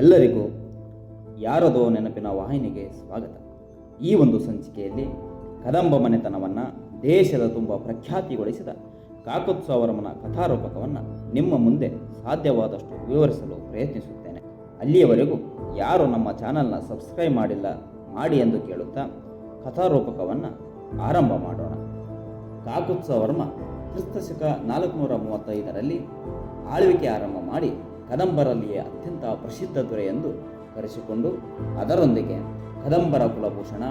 ಎಲ್ಲರಿಗೂ ಯಾರದೋ ನೆನಪಿನ ವಾಹಿನಿಗೆ ಸ್ವಾಗತ. ಈ ಒಂದು ಸಂಚಿಕೆಯಲ್ಲಿ ಕದಂಬ ಮನೆತನವನ್ನು ದೇಶದ ತುಂಬ ಪ್ರಖ್ಯಾತಿಗೊಳಿಸಿದ ಕಾಕೋತ್ಸವರಮನ ಕಥಾರೂಪಕವನ್ನು ನಿಮ್ಮ ಮುಂದೆ ಸಾಧ್ಯವಾದಷ್ಟು ವಿವರಿಸಲು ಪ್ರಯತ್ನಿಸುತ್ತೇನೆ. ಅಲ್ಲಿಯವರೆಗೂ ಯಾರು ನಮ್ಮ ಚಾನಲ್ನ ಸಬ್ಸ್ಕ್ರೈಬ್ ಮಾಡಿಲ್ಲ, ಮಾಡಿ ಎಂದು ಕೇಳುತ್ತಾ ಕಥಾರೂಪಕವನ್ನು ಆರಂಭ ಮಾಡೋಣ. ಕಾಕುತ್ಸವರ್ಮ ಕ್ರಿಸ್ತಶಕ ನಾಲ್ಕುನೂರ ಮೂವತ್ತೈದರಲ್ಲಿ ಆಳ್ವಿಕೆ ಆರಂಭ ಮಾಡಿ ಕದಂಬರಲ್ಲಿಯೇ ಅತ್ಯಂತ ಪ್ರಸಿದ್ಧ ದೊರೆ ಎಂದು ಕರೆಸಿಕೊಂಡು ಅದರೊಂದಿಗೆ ಕದಂಬರ ಕುಲಭೂಷಣ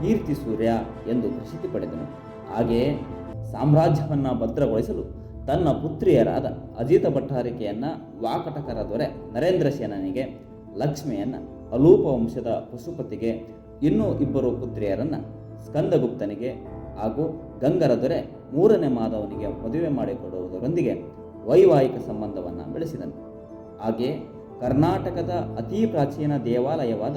ಕೀರ್ತಿ ಸೂರ್ಯ ಎಂದು ಪ್ರಸಿದ್ಧಿ ಪಡೆದನು. ಹಾಗೆಯೇ ಸಾಮ್ರಾಜ್ಯವನ್ನು ಭದ್ರಗೊಳಿಸಲು ತನ್ನ ಪುತ್ರಿಯರಾದ ಅಜಿತ ಭಟ್ಟಾರಿಕೆಯನ್ನು ವಾಕಟಕರ ದೊರೆ ನರೇಂದ್ರ ಸೇನನಿಗೆ ಲಕ್ಷ್ಮಿಯನ್ನು ಅಲೂಪ ವಂಶದ ಪಶುಪತಿಗೆ ಇನ್ನೂ ಇಬ್ಬರು ಪುತ್ರಿಯರನ್ನು ಸ್ಕಂದಗುಪ್ತನಿಗೆ ಹಾಗೂ ಗಂಗರ ದೊರೆ ಮೂರನೇ ಮಾಧವನಿಗೆ ಮದುವೆ ಮಾಡಿಕೊಡುವುದರೊಂದಿಗೆ ವೈವಾಹಿಕ ಸಂಬಂಧವನ್ನು ಬೆಳೆಸಿದನು. ಹಾಗೆ ಕರ್ನಾಟಕದ ಅತಿ ಪ್ರಾಚೀನ ದೇವಾಲಯವಾದ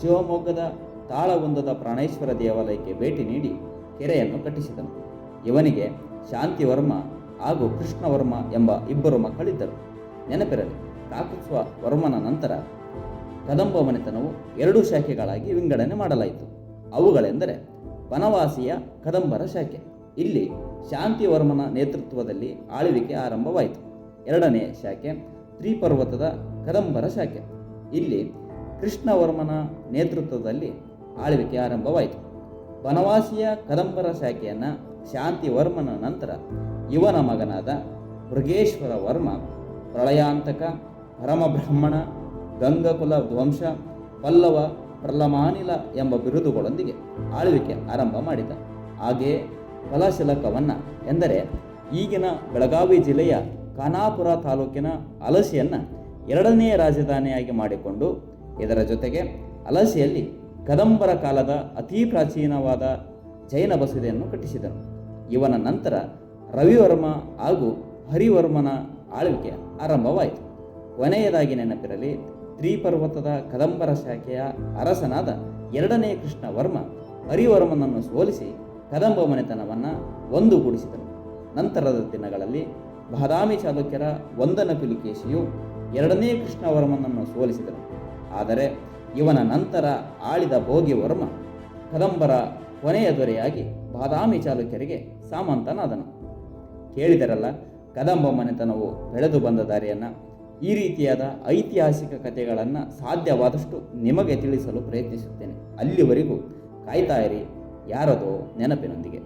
ಶಿವಮೊಗ್ಗದ ತಾಳಗುಂದದ ಪ್ರಾಣೇಶ್ವರ ದೇವಾಲಯಕ್ಕೆ ಭೇಟಿ ನೀಡಿ ಕೆರೆಯನ್ನು ಕಟ್ಟಿಸಿದನು. ಇವನಿಗೆ ಶಾಂತಿವರ್ಮ ಹಾಗೂ ಕೃಷ್ಣವರ್ಮ ಎಂಬ ಇಬ್ಬರು ಮಕ್ಕಳಿದ್ದರು. ನೆನಪಿರಲಿ ಕಾಕುತ್ವ ವರ್ಮನ ನಂತರ ಕದಂಬ ಮನೆತನವು ಎರಡು ಶಾಖೆಗಳಾಗಿ ವಿಂಗಡಣೆ ಮಾಡಲಾಯಿತು. ಅವುಗಳೆಂದರೆ ವನವಾಸಿಯ ಕದಂಬರ ಶಾಖೆ. ಇಲ್ಲಿ ಶಾಂತಿವರ್ಮನ ನೇತೃತ್ವದಲ್ಲಿ ಆಳ್ವಿಕೆ ಆರಂಭವಾಯಿತು. ಎರಡನೇ ಶಾಖೆ ತ್ರಿಪರ್ವತದ ಕದಂಬರ ಶಾಖೆ. ಇಲ್ಲಿ ಕೃಷ್ಣವರ್ಮನ ನೇತೃತ್ವದಲ್ಲಿ ಆಳ್ವಿಕೆ ಆರಂಭವಾಯಿತು. ಬನವಾಸಿಯ ಕದಂಬರ ಶಾಖೆಯನ್ನು ಶಾಂತಿವರ್ಮನ ನಂತರ ಇವನ ಮಗನಾದ ಮೃಗೇಶ್ವರ ವರ್ಮ ಪ್ರಳಯಾಂತಕ, ಪರಮಬ್ರಹ್ಮಣ, ಗಂಗಕುಲ ಧ್ವಂಸ, ಪಲ್ಲವ ಪ್ರಲಮಾನಿಲ ಎಂಬ ಬಿರುದುಗಳೊಂದಿಗೆ ಆಳ್ವಿಕೆ ಆರಂಭ ಮಾಡಿದ. ಹಾಗೆಯೇ ಫಲಶಲಕವನ್ನು ಎಂದರೆ ಈಗಿನ ಬೆಳಗಾವಿ ಜಿಲ್ಲೆಯ ಖಾನಾಪುರ ತಾಲೂಕಿನ ಅಲಸಿಯನ್ನು ಎರಡನೇ ರಾಜಧಾನಿಯಾಗಿ ಮಾಡಿಕೊಂಡು, ಇದರ ಜೊತೆಗೆ ಅಲಸಿಯಲ್ಲಿ ಕದಂಬರ ಕಾಲದ ಅತೀ ಪ್ರಾಚೀನವಾದ ಜೈನ ಬಸದಿಯನ್ನು ಕಟ್ಟಿಸಿದರು. ಇವನ ನಂತರ ರವಿವರ್ಮ ಹಾಗೂ ಹರಿವರ್ಮನ ಆಳ್ವಿಕೆ ಆರಂಭವಾಯಿತು. ಕೊನೆಯದಾಗಿ ನೆನಪಿರಲಿ, ತ್ರಿಪರ್ವತದ ಕದಂಬರ ಶಾಖೆಯ ಅರಸನಾದ ಎರಡನೇ ಕೃಷ್ಣವರ್ಮ ಹರಿವರ್ಮನನ್ನು ಸೋಲಿಸಿ ಕದಂಬ ಮನೆತನವನ್ನು ಒಂದುಗೂಡಿಸಿದರು. ನಂತರದ ದಿನಗಳಲ್ಲಿ ಬಾದಾಮಿ ಚಾಲುಕ್ಯರ ವಂದನ ಪುಲಿಕೇಶಿಯು ಎರಡನೇ ಕೃಷ್ಣವರ್ಮನನ್ನು ಸೋಲಿಸಿದನು. ಆದರೆ ಇವನ ನಂತರ ಆಳಿದ ಭೋಗಿವರ್ಮ ಕದಂಬರ ಕೊನೆಯ ದೊರೆಯಾಗಿ ಬಾದಾಮಿ ಚಾಲುಕ್ಯರಿಗೆ ಸಾಮಂತನಾದನು. ಕೇಳಿದರಲ್ಲ, ಕದಂಬ ಮನೆತನವು ಬೆಳೆದು ಬಂದ ದಾರಿಯನ್ನು, ಈ ರೀತಿಯಾದ ಐತಿಹಾಸಿಕ ಕಥೆಗಳನ್ನು ಸಾಧ್ಯವಾದಷ್ಟು ನಿಮಗೆ ತಿಳಿಸಲು ಪ್ರಯತ್ನಿಸುತ್ತೇನೆ. ಅಲ್ಲಿವರೆಗೂ ಕಾಯ್ತಾ ಇರಿ, ಯಾರದೋ ನೆನಪಿನೊಂದಿಗೆ.